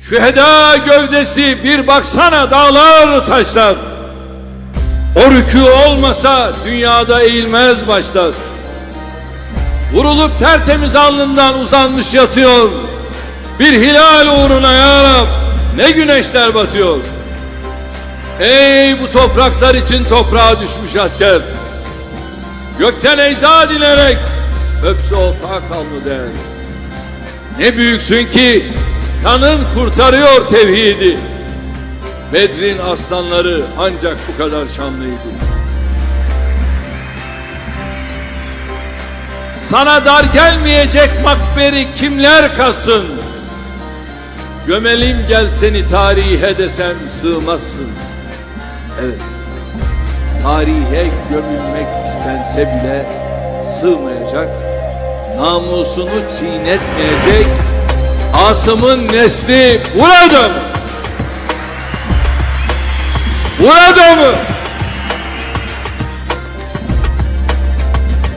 Şüheda gövdesi bir baksana dağlar taşlar. O rükû olmasa dünyada eğilmez başlar. Vurulup tertemiz alnından uzanmış yatıyor. Bir hilal uğruna ya Rab ne güneşler batıyor. Ey bu topraklar için toprağa düşmüş asker. Gökten ecda dinerek öpse o pak alnı. Ne büyüksün ki kanın kurtarıyor tevhidi. Bedrin aslanları ancak bu kadar şanlıydı. Sana dar gelmeyecek makberi kimler kasın? Gömelim gel seni tarihe desem sığmazsın. Evet, tarihe gömülmek istense bile sığmayacak, namusunu çiğnetmeyecek Asım'ın nesli burada mı? Burada mı?